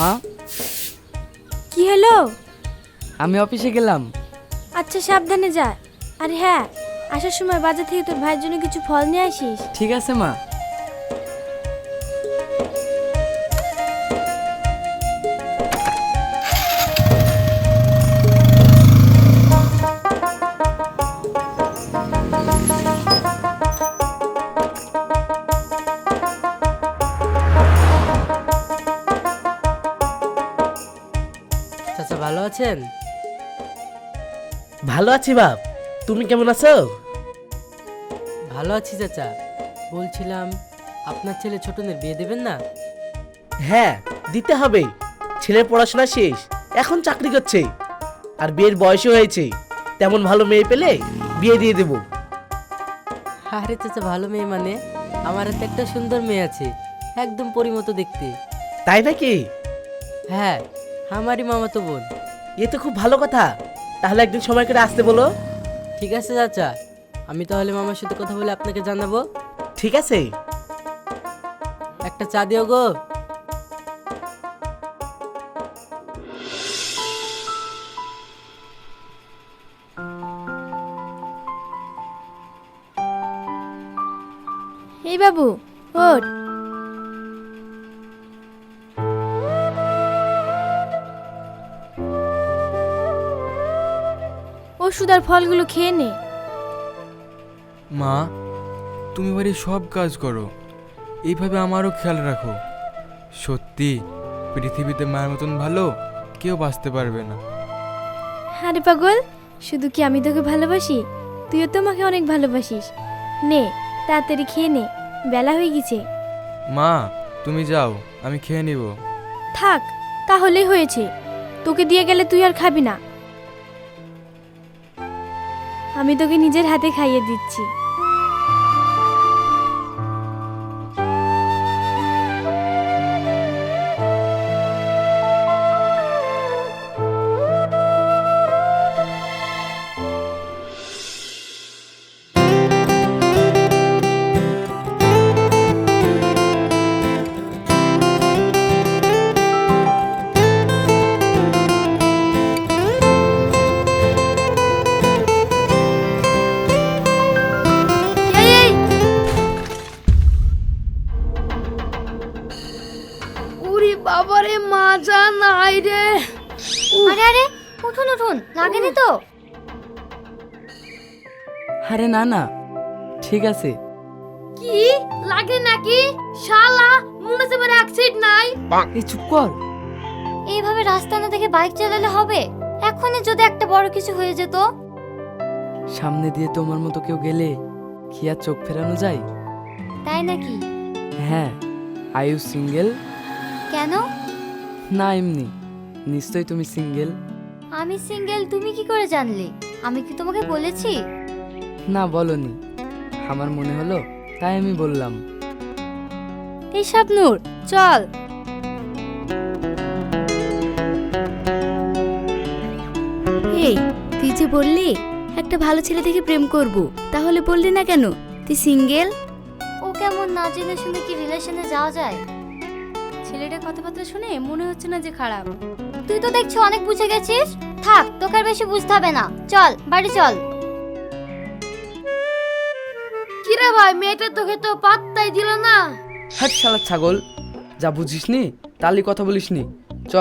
মা। কি হলো? আমি অফিসে গেলাম। আচ্ছা সাবধানে যা। আর হ্যাঁ আসার সময় বাজার থেকে তোর ভাইয়ের জন্য কিছু ফল নিয়ে আসিস। ঠিক আছে মা। আছেন? ভালো আছি বাপ। তুমি কেমন আছো? ভালো আছি চাচা। বলছিলাম আপনার ছেলে ছোটনের বিয়ে দেবেন না? হ্যাঁ দিতে হবে। ছেলের পড়াশোনা শেষ এখন চাকরি করছে। আর বিয়ের বয়সও হয়েছে। তেমন ভালো মেয়ে পেলে বিয়ে দিয়ে দেবো। আরে চাচা ভালো মেয়ে মানে? আমার হাতে একটা সুন্দর মেয়ে আছে একদম পরিমতো দেখতে। তাই নাকি? হ্যাঁ আমারই মামাতো বোন। এ তো খুব ভালো কথা। তাহলে একদিন সময় করে আসতে বলো। ঠিক আছে চাচা। আমি তাহলে মামার সাথে কথা বলে আপনাকে জানাব। ঠিক আছে। একটা চা দিও গো। এই বাবু ওঠ। ওষুধ আর ফলগুলো খেয়ে নে। মা তুমি বাড়ির সব কাজ করো। এইভাবে আমারও খেয়াল রাখো। সত্যি পৃথিবীতে মায়ের মতন ভালো কেউ বাঁচতে পারবে না। আরে পাগল শুধু কি আমি তোকে ভালোবাসি? তুইও তো আমাকে অনেক ভালোবাসিস। নে তাড়াতাড়ি খেয়ে নে বেলা হয়ে গেছে। মা তুমি যাও আমি খেয়ে নিব। থাক তাহলেই হয়েছে। তোকে দিয়ে গেলে তুই আর খাবি না। আমি তোকে নিজের হাতে খাইয়ে দিচ্ছি। না না। ঠিক আছে। কি? লাগে নাকি? শালা মনে হচ্ছে মানে অ্যাক্সিড নাই। এই চুপ কর। এইভাবে রাস্তা না দেখে বাইক চালালে হবে? এখনই যদি একটা বড় কিছু হয়ে যেত? সামনে দিয়ে তোমার মতো কেউ গেলে কি আর চোখ ফেরানো যায়? তাই নাকি? হ্যাঁ। আয়ু সিঙ্গেল কেন? না এমনি। নিশ্চয়ই তুমি সিঙ্গেল আমি সিঙ্গেল তুমি কি করে জানলে? আমি কি তোমাকে বলেছি? না বলনি। আমার মনে হলো তাই আমি বললাম। এই শাবনূর চল। এই তুই যে বললি একটা ভালো ছেলে থেকে প্রেম করব তাহলে বললি না কেন? তুই সিঙ্গেল? ও কেমন না জেনে শুনে কি রিলেশনে যাওয়া যায়? ছেলেটার কথাবার্তা শুনে মনে হচ্ছে না যে খারাপ। তুই তো দেখছি অনেক বুঝে গেছিস? থাক তোকে আর বেশি বুঝতে হবে না। চল বাড়ি চল। কিরে ভাই, মেয়েটা তোকে তো পাত্তাই দিল না। হ্যাঁ শালা ছাগল। যা বুঝিস নি তালি কথা বলিস নি চ।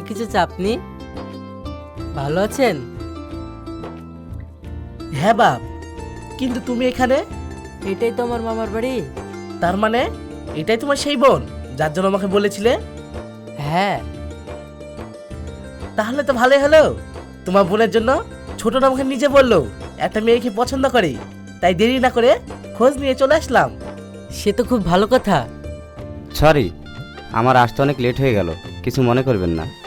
কিছু আপনি ভালো আছেন? হ্যাঁ বাপ কিন্তু তুমি এখানে? এটাই তো আমার মামার বাড়ি। তার মানে এটাই তোমার সেই বোন যার জন্য আমাকে বলেছিলে? হ্যাঁ। তাহলে তো ভালোই হলো। তোমার বোনের জন্য ছোট আমাকে নিজে বলল একটা মেয়েকে পছন্দ করে। তাই দেরি না করে খোঁজ নিয়ে চলে আসলাম। সে তো খুব ভালো কথা। সরি আমার আসতে অনেক লেট হয়ে গেল কিছু মনে করবেন না।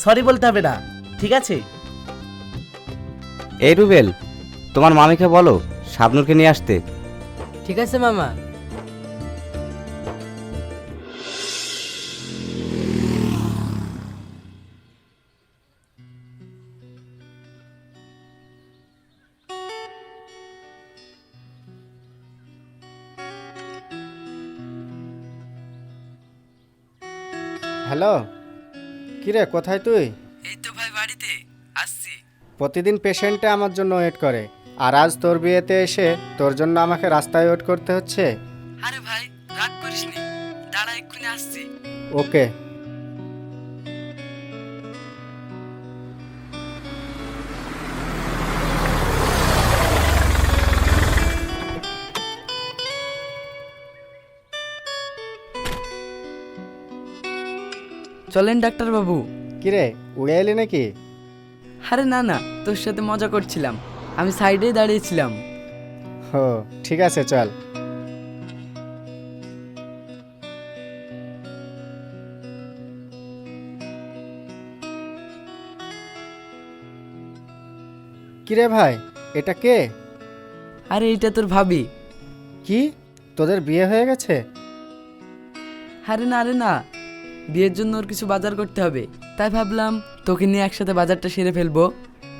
সরি বলতে হবে না ঠিক আছে? এই রুবেল তোমার মামিকে বলো শাবনুরকে নিয়ে আসতে। ঠিক আছে মামা। হ্যালো কিরে কোথায় তুই? এই তো ভাই বাড়িতে। আসছি। প্রতিদিন পেশেন্টে আমার জন্য ওয়েট করে আর আজ তোর বিয়েতে এসে তোর জন্য আমাকে রাস্তায় ওয়েট করতে হচ্ছে? আরে ভাই রাগ করিস নি দাঁড়া এক্ষুনি আসছি। ওকে। চলেন ডাক্তার বাবু। কিরে উড়ে এলি নাকি? আরে না না তোর সাথে মজা করছিলাম। আমি সাইডেই দাঁড়িয়েছিলাম। হো ঠিক আছে চল। কিরে ভাই এটা কে? আরে এইটা তোর ভাবি। কি? তোদের বিয়ে হয়ে গেছে? আরে না আরে না বিয়ের জন্য ওর কিছু বাজার করতে হবে। তাই ভাবলাম তোকে নিয়ে একসাথে বাজারটা সেরে ফেলব।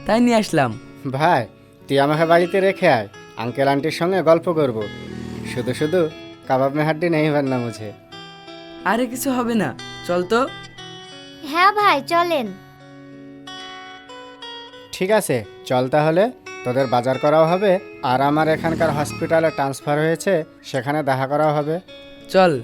তাই নিয়ে আসলাম। ভাই তুই আমাকে বাড়িতে রেখে আয়। আঙ্কেল আন্টির সঙ্গে গল্প করব। শুধু শুধু কাবাব মে হাড্ডি নেই না মুঝে। আরে কিছু হবে না। চল তো। হ্যাঁ ভাই চলেন। ঠিক আছে চল তাহলে। তোদের বাজার করাও হবে আর আমার এখানকার হসপিটালে ট্রান্সফার হয়েছে সেখানে দেখা করাও হবে। চল।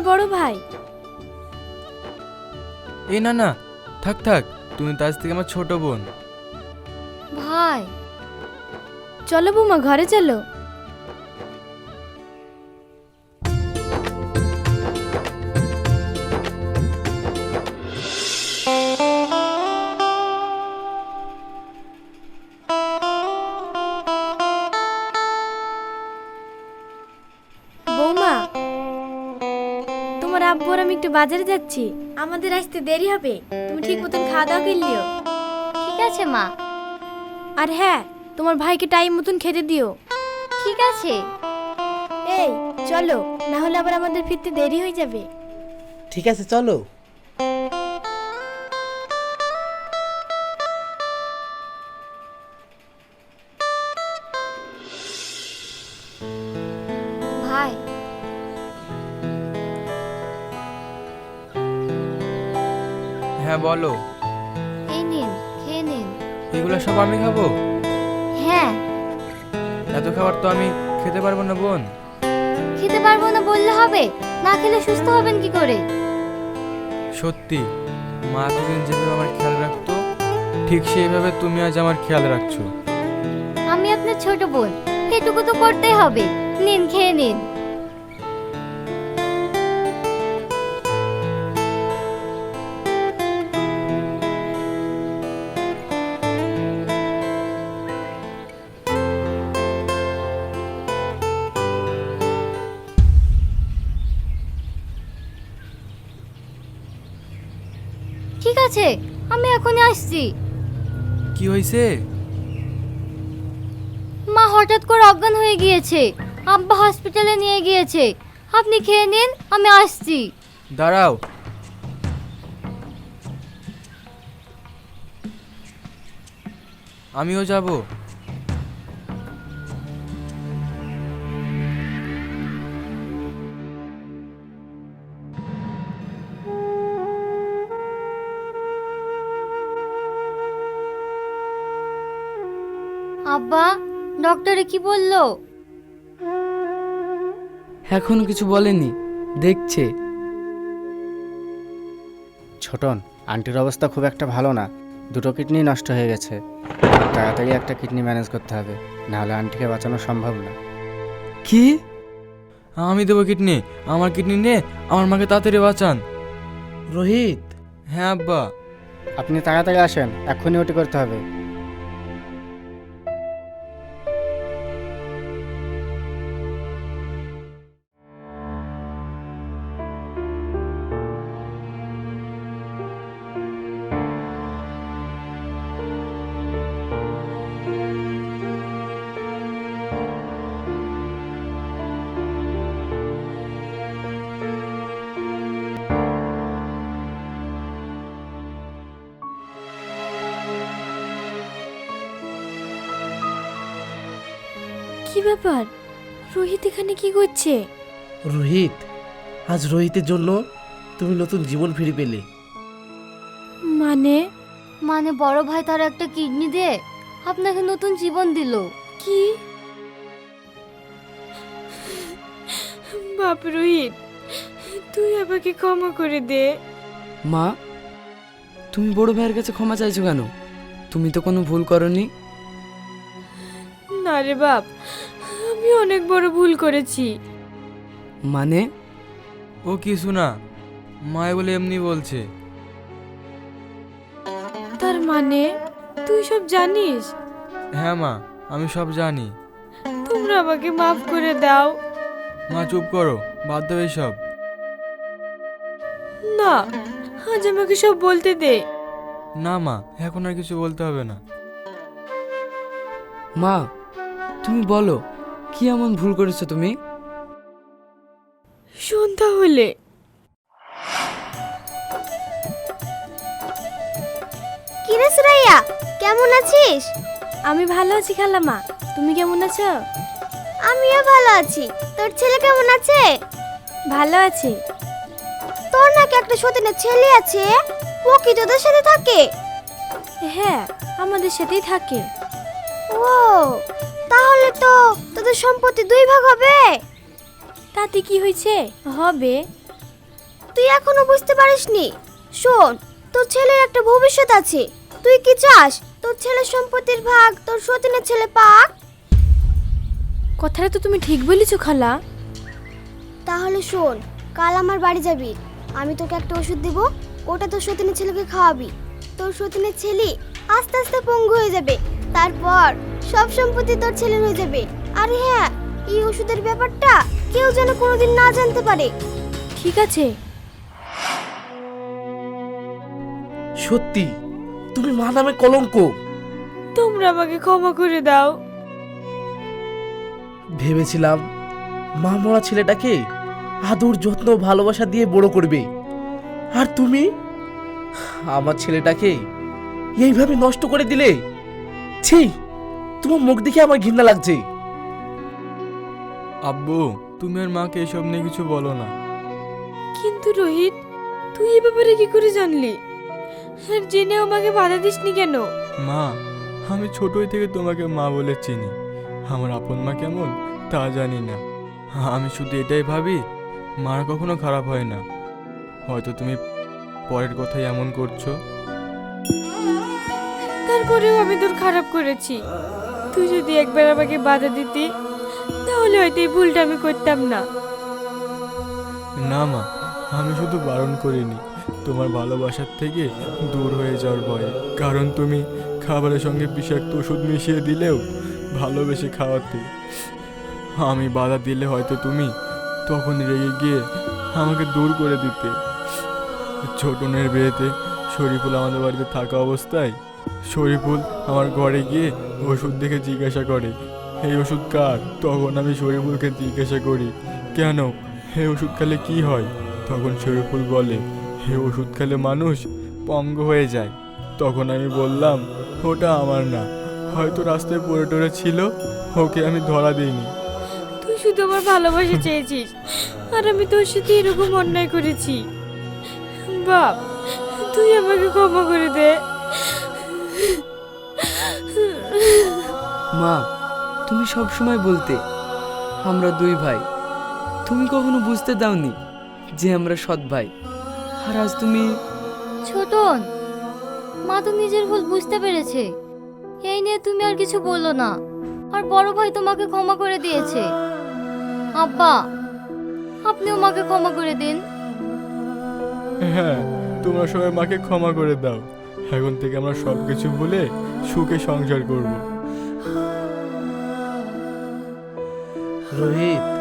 তোমার বড় ভাই। এ না না থাক থাক তুমি তার আজ থেকে আমার ছোট বোন। ভাই চলো বৌমা ঘরে চলো। বাজারে যাচ্ছি। আমাদের আসতে দেরি হবে। তুমি ঠিক মতন খাওয়া দাওয়া করলিও ঠিক আছে মা। আর হ্যাঁ তোমার ভাইকে টাইম মতন খেতে দিও। ঠিক আছে। এই চলো। না হলে আবার আমাদের ফিরতে দেরি হয়ে যাবে। ঠিক আছে চলো। বলো। এই নিন খেয়ে নিন। এগুলো সব আমি খাব? হ্যাঁ। এত খাবার তো আমি খেতে পারব না বোন। খেতে পারব না বললে হবে? না খেলে সুস্থ হবেন কি করে? সত্যি মা এতদিন যেভাবে আমার খেয়াল রাখতো ঠিক সেইভাবে তুমি আজ আমার খেয়াল রাখছো। আমি আপনার ছোট বোন এটুকু তো করতেই হবে। নিন খেয়ে নিন। আছে? আমি এখনই আসছি। কি হয়েছে মা হঠাৎ করে অজ্ঞান হয়ে গিয়েছে। আব্বা হসপিটালে নিয়ে গিয়েছে। আপনি খেয়ে নিন আমি আসছি। দাঁড়াও। আমিও যাব। ডক্টরে কি বলল? এখনও কিছু বলেনি দেখছে। ছোটন আন্টির অবস্থা খুব একটা ভালো না। দুটো কিডনি নষ্ট হয়ে গেছে। তাড়াতাড়ি একটা কিডনি ম্যানেজ করতে হবে নাহলে আন্টিকে বাঁচানো সম্ভব না। কি? আমি দেবো কিডনি আমার কিডনি নে আমার মাকে তাড়াতাড়ি বাঁচান। রোহিত? হ্যাঁ আব্বা। আপনি তাড়াতাড়ি আসেন এক্ষুনি ওটি করতে হবে। কি ব্যাপার? রোহিত এখানে কি করছে? রোহিত আজ রোহিতের জন্য তুমি নতুন জীবন ফিরে পেলে। মানে? মানে বড় ভাই তার একটা কিডনি দিয়ে আপনাকে নতুন জীবন দিল। কি? বাপ রোহিত তুই আমাকে ক্ষমা করে দে। মা তুমি বড় ভাইয়ের কাছে ক্ষমা চাইছো কেন? তুমি তো কোনো ভুল করনি। না রে বাপ আমি অনেক বড় ভুল করেছি। মানে? ও কিছু না মায় বলে এমনি বলছে। তার মানে তুই সব জানিস? হ্যাঁ মা আমি সব জানি। তোমরা আমাকে মাফ করে দাও। মা চুপ করো বাদ দাও সব না আজ আমাকে সব বলতে দে। না মা এখন আর কিছু বলতে হবে না। মা তুমি বলো কি এমন ভুল করেছ তুমি? সন্ধ্যা হলে। কিরে সুরাইয়া কেমন আছিস? আমি ভালো আছি খালামা তুমি কেমন আছো? আমিও ভালো আছি তোর ছেলে কেমন আছে? ভালো আছে। তোর নাকি একটা সতীনের ছেলে আছে ও কি তোদের সাথে থাকে? হ্যাঁ আমাদের সাথেই থাকে। ও তাহলে তো তোদের সম্পত্তি দুই ভাগ হবে। তাতে কি হয়েছে? হবে। তুই এখনও বুঝতে পারিসনি। শোন তোর ছেলের একটা ভবিষ্যৎ আছে। তুই কি চাস? তোর ছেলের সম্পত্তির ভাগ তোর সতীনের ছেলে পাক? কথাটা তো তুমি ঠিক বলেছ খালা। তাহলে শোন কাল আমার বাড়ি যাবি। আমি তোকে একটা ওষুধ দেব ওটা তোর সতীনের ছেলেকে খাওয়াবি। তোর সতীনের ছেলে আস্তে আস্তে পঙ্গু হয়ে যাবে। তারপর সব সম্পত্তি তোর ছেলের হয়ে যাবে। আরে হ্যাঁ এই ওষুধের ব্যাপারটা কেউ যেন কোনোদিন না জানতে পারে। ঠিক আছে। সত্যি? তুমি মা নামে কলঙ্ক? তোমরা আমাকে ক্ষমা করে দাও। ভেবেছিলাম মা মরা ছেলেটাকে আদর যত্ন ভালোবাসা দিয়ে বড় করবে। আর তুমি? আমার ছেলেটাকে এইভাবে নষ্ট করে দিলে? ছি তোমার মুখ দেখে আমার ঘৃণা লাগছে। আব্বু তুমি আর মাকে এসব নিয়ে কিছু বলো না। কিন্তু রোহিত তুই এ ব্যাপারে কি করে জানলি? আর জেনে আমাকে বাধা দিসনি কেন? মা আমি ছোটই থেকে তোমাকে মা বলে চিনি। আমার আপন মা কেমন তা জানি না। আমি শুধু এটাই ভাবি মার কখনো খারাপ হয় না। হয়তো তুমি পরের কথাই এমন করছ। তারপরেও আমি তোর খারাপ করেছি। তুই যদি একবার আমাকে বাধা দিতি, তাহলে হয়তো এই ভুলটা আমি করতাম না। না মা, আমি শুধু বারণ করিনি। তোমার ভালোবাসার থেকে দূর হয়ে যাওয়ার ভয়ে। কারণ তুমি খাবারের সঙ্গে বিষাক্ত ওষুধ মিশিয়ে দিলেও ভালোবেসে খাওয়াতে। আমি বাধা দিলে হয়তো তুমি তখন রেগে গিয়ে আমাকে দূর করে দিতে। ছোটনের বিয়েতে শরীফুল আমাদের বাড়িতে থাকা অবস্থায় শরীফুল আমার ঘরে গিয়ে ওষুধ দেখে জিজ্ঞাসা করে, এই ওষুধ কার? তখন আমি শরীফুলকে জিজ্ঞাসা করি, কেন? হে ওষুধ খেলে কি হয়? তখন শরীফুল বলে হে ওষুধ খেলে মানুষ পঙ্গ হয়ে যায়। তখন আমি বললাম, ওটা আমার না। হয়তো রাস্তায় পড়ে টরে ছিল, ওকে আমি ধরা দিইনি। তুই শুধু আমার ভালোবাসা চেয়েছিস, আর আমি তোর সাথে এরকম অন্যায় করেছি। বাপ, তুই আমাকে ক্ষমা করে দে। মা তুমি সব সময় বলতে আমরা দুই ভাই। তুমি কখনো বুঝতে দাওনি যে আমরা সৎ ভাই। আর আজ তুমি ছোটন মা তো নিজের ভুল বুঝতে পেরেছে। এই নিয়ে তুমি আর কিছু বলল না। আর বড় ভাই তোমাকে ক্ষমা করে দিয়েছে। আব্বা আপনিও মাকে ক্ষমা করে দিন। হ্যাঁ তোমরা সবাই মাকে ক্ষমা করে দাও। এখন থেকে আমরা সব কিছু ভুলে সুখে সংসার করব। রোহিত